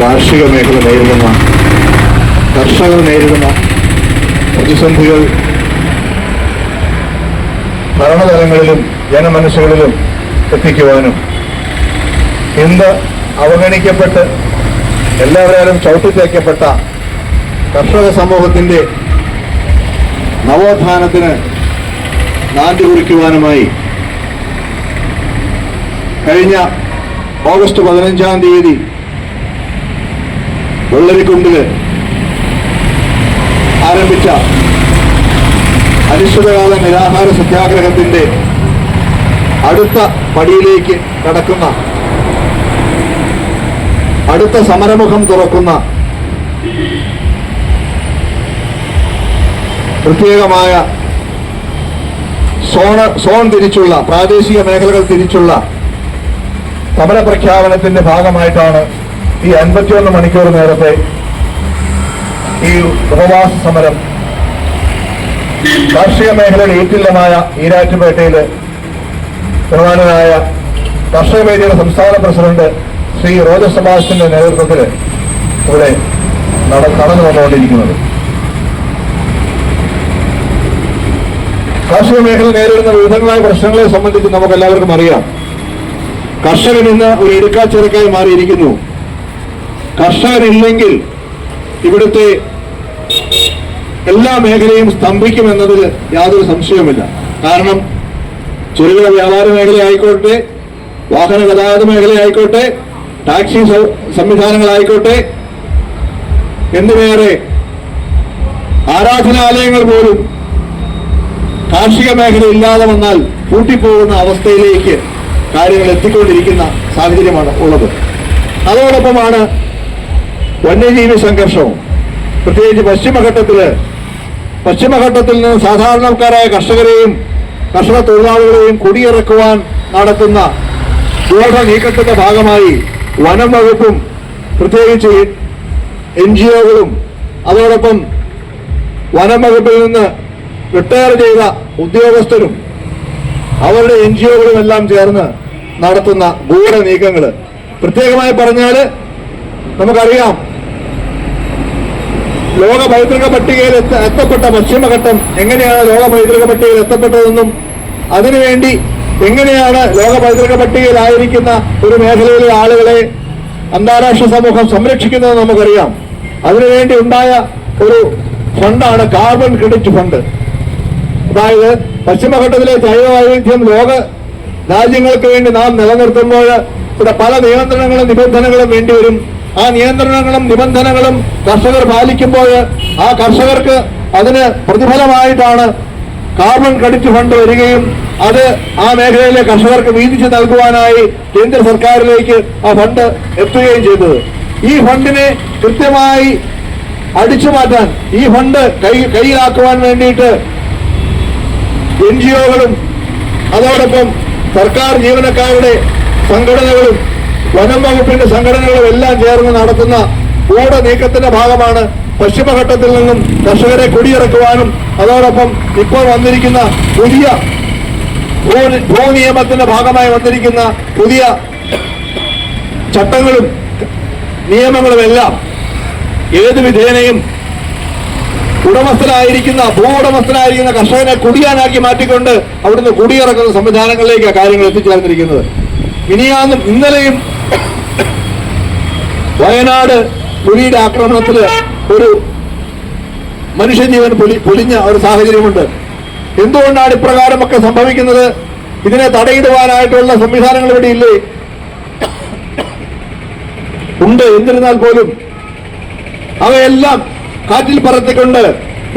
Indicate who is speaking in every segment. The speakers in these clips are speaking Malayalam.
Speaker 1: കാർഷിക മേഖല നേരിടുന്ന കർഷകർ നേരിടുന്ന പ്രതിസന്ധികൾ ഭരണതലങ്ങളിലും ജനമനസ്സുകളിലും എത്തിക്കുവാനും ഇന്ന് അവഗണിക്കപ്പെട്ട് എല്ലാവരും ചവിട്ടിത്തേക്കപ്പെട്ട കർഷക സമൂഹത്തിന്റെ നവോത്ഥാനത്തിന് നാന്തി കുറിക്കുവാനുമായി കഴിഞ്ഞ ഓഗസ്റ്റ് പതിനഞ്ചാം തീയതി വെള്ളരിക്കുണ്ടിൽ ആരംഭിച്ച അനിശ്ചിതകാല നിരാഹാര സത്യാഗ്രഹത്തിന്റെ അടുത്ത പടിയിലേക്ക് കടക്കുന്ന അടുത്ത സമരമുഖം തുറക്കുന്ന പ്രത്യേകമായ സോണ സോൺ തിരിച്ചുള്ള പ്രാദേശിക മേഖലകൾ തിരിച്ചുള്ള സമരപ്രഖ്യാപനത്തിന്റെ ഭാഗമായിട്ടാണ് ഈ അൻപത്തിയൊന്ന് മണിക്കൂർ നേരത്തെ ഈ ഉപവാസ സമരം കാർഷിക മേഖലയിൽ ഏറ്റില്ലമായ ഈരാറ്റുപേട്ടയിൽ പ്രധാനനായ കർഷക വേദിയുടെ സംസ്ഥാന പ്രസിഡന്റ് ശ്രീ റോജ സഭാസിന്റെ നേതൃത്വത്തിൽ ഇവിടെ നട നടന്നു വന്നുകൊണ്ടിരിക്കുന്നത്. കാർഷിക മേഖല നേരിടുന്ന വിവിധങ്ങളായ പ്രശ്നങ്ങളെ സംബന്ധിച്ച് നമുക്ക് എല്ലാവർക്കും അറിയാം. കർഷകൻ ഇന്ന് ഒരു ഇടുക്കാച്ചെറുക്കായി മാറിയിരിക്കുന്നു. കർഷകനില്ലെങ്കിൽ ഇവിടുത്തെ എല്ലാ മേഖലയും സ്തംഭിക്കുമെന്നതിൽ യാതൊരു സംശയവുമില്ല. കാരണം ചെറുകിട വ്യാപാര മേഖലയായിക്കോട്ടെ വാഹന ഗതാഗത മേഖലയായിക്കോട്ടെ ടാക്സി സംവിധാനങ്ങളായിക്കോട്ടെ എന്നിവയേറെ ആരാധനാലയങ്ങൾ പോലും കാർഷിക മേഖല ഇല്ലാതെ വന്നാൽ പൂട്ടിപ്പോകുന്ന അവസ്ഥയിലേക്ക് കാര്യങ്ങൾ എത്തിക്കൊണ്ടിരിക്കുന്ന സാഹചര്യമാണ് ഉള്ളത്. അതോടൊപ്പമാണ് വന്യജീവി സംഘർഷവും. പ്രത്യേകിച്ച് പശ്ചിമഘട്ടത്തിൽ പശ്ചിമഘട്ടത്തിൽ നിന്ന് സാധാരണക്കാരായ കർഷകരെയും കർഷക തൊഴിലാളികളെയും കുടിയിറക്കുവാൻ നടത്തുന്ന ഗൂഢ നീക്കത്തിന്റെ ഭാഗമായി വനം വകുപ്പും പ്രത്യേകിച്ച് എൻ ജി ഒകളും അതോടൊപ്പം വനം വകുപ്പിൽ നിന്ന് റിട്ടയർ ചെയ്ത ഉദ്യോഗസ്ഥരും അവരുടെ എൻ ജി ഒകളും എല്ലാം ചേർന്ന് നടത്തുന്ന ഗൂഢ നീക്കങ്ങൾ പ്രത്യേകമായി പറഞ്ഞാൽ നമുക്കറിയാം ലോക പൈതൃക പട്ടികയിൽ എത്ത- എത്തപ്പെട്ട പശ്ചിമഘട്ടം എങ്ങനെയാണ് ലോക പൈതൃക പട്ടികയിൽ എത്തപ്പെട്ടതെന്നും അതിനുവേണ്ടി എങ്ങനെയാണ് ലോക പൈതൃക പട്ടികയിലായിരിക്കുന്ന ഒരു മേഖലയിലെ ആളുകളെ അന്താരാഷ്ട്ര സമൂഹം സംരക്ഷിക്കുന്നത് നമുക്കറിയാം. അതിനുവേണ്ടി ഉണ്ടായ ഒരു ഫണ്ടാണ് കാർബൺ ക്രെഡിറ്റ് ഫണ്ട്. അതായത് പശ്ചിമഘട്ടത്തിലെ ജൈവ വൈവിധ്യം ലോക രാജ്യങ്ങൾക്ക് വേണ്ടി നാം നിലനിർത്തുമ്പോൾ ഇവിടെ പല നിയന്ത്രണങ്ങളും നിബന്ധനകളും വേണ്ടിവരും ആ നിയന്ത്രണങ്ങളും നിബന്ധനകളും കർഷകർ പാലിക്കുമ്പോൾ ആ കർഷകർക്ക് അതിന് പ്രതിഫലമായിട്ടാണ് കാർബൺ ക്രെഡിറ്റ് ഫണ്ട് വരികയും അത് ആ മേഖലയിലെ കർഷകർക്ക് വീതിച്ചു നൽകുവാനായി കേന്ദ്ര സർക്കാരിലേക്ക് ആ ഫണ്ട് എത്തുകയും ചെയ്തത്. ഈ ഫണ്ടിനെ കൃത്യമായി അടിച്ചു മാറ്റാൻ ഈ ഫണ്ട് കൈ കയ്യിലാക്കുവാൻ വേണ്ടിയിട്ട് എൻ ജി ഒകളും അതോടൊപ്പം സർക്കാർ ജീവനക്കാരുടെ സംഘടനകളും വനം വകുപ്പിന്റെ സംഘടനകളും എല്ലാം ചേർന്ന് നടത്തുന്ന കൂട നീക്കത്തിന്റെ ഭാഗമാണ് പശ്ചിമഘട്ടത്തിൽ നിന്നും കർഷകരെ കുടിയിറക്കുവാനും അതോടൊപ്പം ഇപ്പോൾ വന്നിരിക്കുന്ന പുതിയ ഭൂ- ഭൂനിയമത്തിന്റെ ഭാഗമായി വന്നിരിക്കുന്ന പുതിയ ചട്ടങ്ങളും നിയമങ്ങളും എല്ലാം ഏത് വിധേനയും ഉടമസ്ഥനായിരിക്കുന്ന ഭൂ ഉടമസ്ഥനായിരിക്കുന്ന കർഷകനെ കുടിയാനാക്കി മാറ്റിക്കൊണ്ട് അവിടുന്ന് കുടിയിറക്കുന്ന സംവിധാനങ്ങളിലേക്ക് കാര്യങ്ങൾ എത്തിച്ചേർന്നിരിക്കുന്നത്. ഇനിയാന്നും ഇന്നലെയും വയനാട് പുലിയുടെ ആക്രമണത്തിൽ ഒരു മനുഷ്യജീവൻ പൊലി പൊലിഞ്ഞ ഒരു സാഹചര്യമുണ്ട്. എന്തുകൊണ്ടാണ് ഇപ്രകാരമൊക്കെ സംഭവിക്കുന്നത്? ഇതിനെ തടയിടുവാനായിട്ടുള്ള സംവിധാനങ്ങൾ ഇവിടെ ഇല്ലേ? ഉണ്ട്. എന്നിരുന്നാൽ പോലും അവയെല്ലാം കാറ്റിൽ പറത്തിക്കൊണ്ട്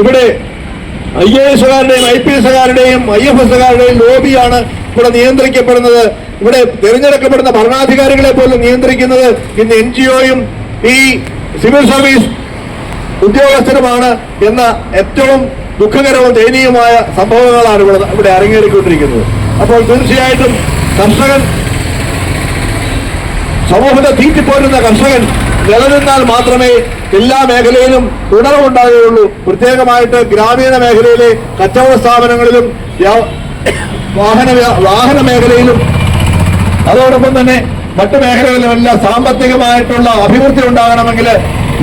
Speaker 1: ഇവിടെ ഐ എ എസുകാരുടെയും ഐ പി എസുകാരുടെയും ഐ എഫ് എസുകാരുടെയും ലോബിയാണ് ഇവിടെ നിയന്ത്രിക്കപ്പെടുന്നത്. ഇവിടെ തിരഞ്ഞെടുക്കപ്പെടുന്ന ഭരണാധികാരികളെ പോലും നിയന്ത്രിക്കുന്നത് ഇന്ന് എൻ ജി ഒയും ഈ സിവിൽ സർവീസ് ഉദ്യോഗസ്ഥരുമാണ് എന്ന ഏറ്റവും ദുഃഖകരവും ദയനീയമായ സംഭവങ്ങളാണ് ഇവിടെ ഇവിടെ അരങ്ങേറിക്കൊണ്ടിരിക്കുന്നത്. അപ്പോൾ തീർച്ചയായിട്ടും കർഷകൻ സമൂഹത്തെ തീറ്റിപ്പോരുന്ന കർഷകൻ നിലനിന്നാൽ മാത്രമേ എല്ലാ മേഖലയിലും ഉണർവുണ്ടാകുകയുള്ളൂ പ്രത്യേകമായിട്ട് ഗ്രാമീണ മേഖലയിലെ കച്ചവട സ്ഥാപനങ്ങളിലും വാഹന വാഹന മേഖലയിലും അതോടൊപ്പം തന്നെ മറ്റു മേഖലകളിലെല്ലാം സാമ്പത്തികമായിട്ടുള്ള അഭിവൃദ്ധി ഉണ്ടാകണമെങ്കിൽ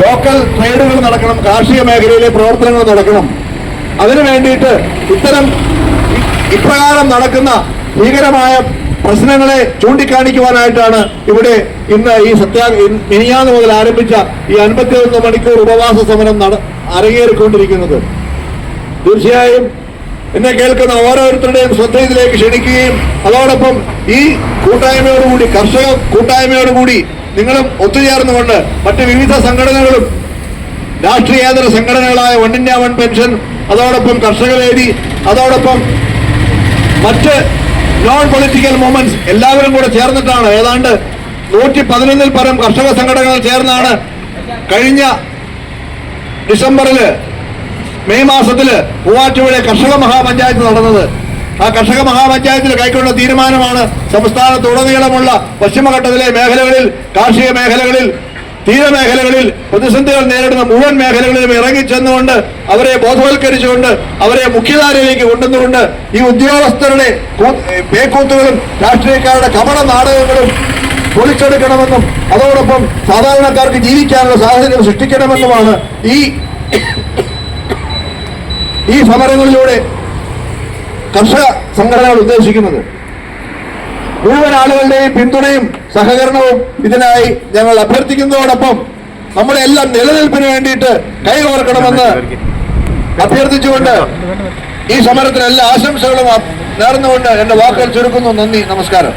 Speaker 1: ലോക്കൽ ട്രേഡുകൾ നടക്കണം കാർഷിക മേഖലയിലെ പ്രവർത്തനങ്ങൾ നടക്കണം. അതിനു വേണ്ടിയിട്ട് ഇത്തരം ഇപ്രകാരം നടക്കുന്ന ഭീകരമായ പ്രശ്നങ്ങളെ ചൂണ്ടിക്കാണിക്കുവാനായിട്ടാണ് ഇവിടെ ഇന്ന് ഈ സത്യാ മിനിയാന്ന് മുതൽ ആരംഭിച്ച ഈ അൻപത്തിയൊന്ന് മണിക്കൂർ ഉപവാസ സമരം നട അരങ്ങേറിക്കൊണ്ടിരിക്കുന്നത്. തീർച്ചയായും എന്നെ കേൾക്കുന്ന ഓരോരുത്തരുടെയും ശ്രദ്ധ ഇതിലേക്ക് ക്ഷണിക്കുകയും അതോടൊപ്പം ഈ കൂട്ടായ്മയോടുകൂടി കർഷക കൂട്ടായ്മയോടുകൂടി നിങ്ങളും ഒത്തുചേർന്നുകൊണ്ട് മറ്റ് വിവിധ സംഘടനകളും രാഷ്ട്രീയേതര സംഘടനകളായ വൺ ഇന്ത്യ വൺ പെൻഷൻ അതോടൊപ്പം കർഷക വേദി അതോടൊപ്പം മറ്റ് നോൺ പൊളിറ്റിക്കൽ മൂവ്മെന്റ്സ് എല്ലാവരും കൂടെ ചേർന്നിട്ടാണ്. ഏതാണ്ട് നൂറ്റി പതിനൊന്നിൽ പരം കർഷക സംഘടനകൾ ചേർന്നാണ് കഴിഞ്ഞ ഡിസംബറിൽ മെയ് മാസത്തിൽ മൂവാറ്റുപുഴ കർഷക മഹാപഞ്ചായത്ത് നടന്നത്. ആ കർഷക മഹാപഞ്ചായത്തിൽ കൈക്കൊണ്ട തീരുമാനമാണ് സംസ്ഥാനത്തുടനീളമുള്ള പശ്ചിമഘട്ടത്തിലെ മേഖലകളിൽ കാർഷിക മേഖലകളിൽ തീരമേഖലകളിൽ പ്രതിസന്ധികൾ നേരിടുന്ന മുഴുവൻ മേഖലകളിലും ഇറങ്ങിച്ചെന്നുകൊണ്ട് അവരെ ബോധവൽക്കരിച്ചുകൊണ്ട് അവരെ മുഖ്യധാരയിലേക്ക് കൊണ്ടുവന്നുകൊണ്ട് ഈ ഉദ്യോഗസ്ഥരുടെ പേക്കൂത്തുകളും രാഷ്ട്രീയക്കാരുടെ കപട നാടകങ്ങളും പൊളിച്ചെടുക്കണമെന്നും അതോടൊപ്പം സാധാരണക്കാർക്ക് ജീവിക്കാനുള്ള സാഹചര്യം സൃഷ്ടിക്കണമെന്നുമാണ് ഈ ഈ സമരങ്ങളിലൂടെ കർഷക സംഘടനകൾ ഉദ്ദേശിക്കുന്നത്. മുഴുവൻ ആളുകളുടെയും പിന്തുണയും സഹകരണവും ഇതിനായി ഞങ്ങൾ അഭ്യർത്ഥിക്കുന്നതോടൊപ്പം നമ്മുടെ എല്ലാം നിലനിൽപ്പിന് വേണ്ടിയിട്ട് കൈകോർക്കണമെന്ന് അഭ്യർത്ഥിച്ചുകൊണ്ട് ഈ സമരത്തിന് എല്ലാ ആശംസകളും നേർന്നുകൊണ്ട് എന്റെ വാക്കുകൾ ചുരുക്കുന്നു. നന്ദി നമസ്കാരം.